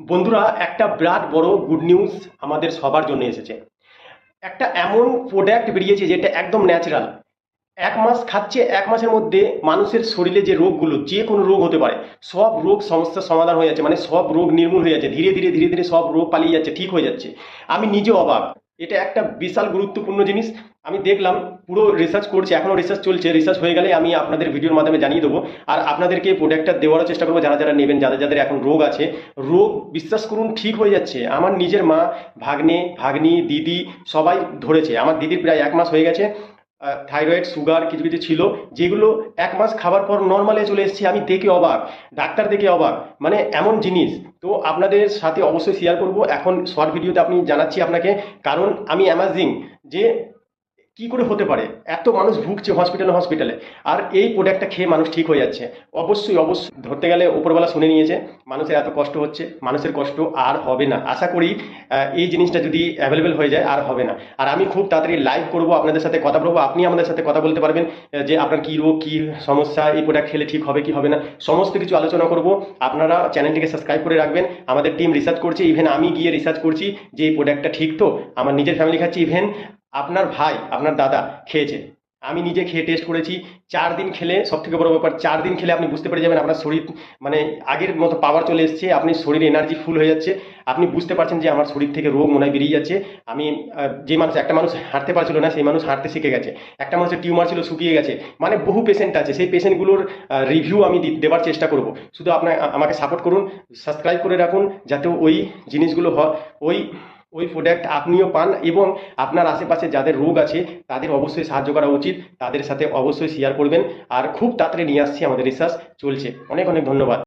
বন্ধুরা, একটা বিরাট বড় গুড নিউজ আমাদের সবার জন্য এসেছে। একটা এমন প্রোডাক্ট বেরিয়েছে যেটা একদম ন্যাচারাল এক মাস খাচ্ছে, এক মাসের মধ্যে মানুষের শরীরে যে রোগগুলো, যে কোনো রোগ হতে পারে, সব রোগ সমস্যার সমাধান হয়ে যাচ্ছে মানে সব রোগ নির্মূল হয়ে যাচ্ছে, ধীরে ধীরে ধীরে ধীরে সব রোগ পালিয়ে যাচ্ছে, ঠিক হয়ে যাচ্ছে। আমি নিজে অবাক এটা একটা বিশাল গুরুত্বপূর্ণ জিনিস। আমি দেখলাম, পুরো রিসার্চ করছে এখনও রিসার্চ চলছে। রিসার্চ হয়ে গেলে আমি আপনাদের ভিডিওর মাধ্যমে জানিয়ে দেবো। আর আপনাদেরকে প্রোডাক্টটা দেওয়ারও চেষ্টা করব, যারা যারা নেবেন, যাদের যাদের এখন রোগ আছে। রোগ, বিশ্বাস করুন, ঠিক হয়ে যাচ্ছে। আমার নিজের মা, ভাগ্নে, ভাগ্নি, দিদি সবাই ধরেছে। আমার দিদির প্রায় এক মাস হয়ে গেছে। থাইরয়েড সুগার কিছু কিছু ছিল, যেগুলো এক মাস খাবার পর নর্মালে চলে এসেছি, আমি দেখে অবাক, ডাক্তার দেখে অবাক মানে এমন জিনিস। তো আপনাদের সাথে অবশ্যই শেয়ার করব। এখন শর্ট ভিডিওতে আপনি জানাচ্ছি আপনাকে, কারণ আমি অ্যামাজিং যে কি করে হতে পারে? এত মানুষ ভুগছে হসপিটালে হসপিটালে আর এই প্রোডাক্টটা খেয়ে মানুষ ঠিক হয়ে যাচ্ছে। অবশ্যই অবশ্যই ধরতে গেলে ওপরবেলা শুনে নিয়েছে, মানুষের এত কষ্ট হচ্ছে, মানুষের কষ্ট আর হবে না। আশা করি এই জিনিসটা যদি অ্যাভেলেবেল হয়ে যায়, আর হবে না। আর আমি খুব তাড়াতাড়ি লাইভ করব, আপনাদের সাথে কথা বলব। আপনি আমাদের সাথে কথা বলতে পারবেন যে আপনার কী রোগ, কী সমস্যা, এই প্রোডাক্ট খেলে ঠিক হবে, কি হবে না, সমস্ত কিছু আলোচনা করব। আপনারা চ্যানেলটিকে সাবস্ক্রাইব করে রাখবেন। আমাদের টিম রিসার্চ করছে ইভেন আমি গিয়ে রিসার্চ করছি যে এই প্রোডাক্টটা ঠিক তো? আমার নিজের ফ্যামিলি খাচ্ছি ইভেন আপনার ভাই, আপনার দাদা খেয়েছে। আমি নিজে খেয়ে টেস্ট করেছি। চার দিন খেলে সব থেকে বড় ব্যাপার, চার দিন খেলে আপনি বুঝতে পেরে যাবেন আপনার শরীর মানে আগের মতো পাওয়ার চলে এসছে, আপনি শরীর এনার্জি ফুল হয়ে যাচ্ছে। আপনি বুঝতে পারছেন যে আমার শরীর থেকে রোগ মনে হয় বেরিয়ে যাচ্ছে। আমি যে মানুষ, একটা মানুষ হাঁটতে পারছিল না, সেই মানুষ হাঁটতে শিখে গেছে। একটা মানুষের টিউমার ছিল, শুকিয়ে গেছে। মানে বহু পেশেন্ট আছে, সেই পেশেন্টগুলোর রিভিউ আমি দেওয়ার চেষ্টা করব। শুধু আপনার আমাকে সাপোর্ট করুন সাবস্ক্রাইব করে রাখুন, যাতে ওই জিনিসগুলো হয়, ওই ওই প্রোডাক্ট আপনিও পান এবং আপনার আশেপাশে যাদের রোগ আছে, তাদের অবশ্যই সাহায্য করা উচিত। তাদের সাথে অবশ্যই শেয়ার করবেন। আর খুব তাড়াতাড়ি নিয়ে আসছি আমাদের রিসার্চ চলছে। অনেক অনেক ধন্যবাদ।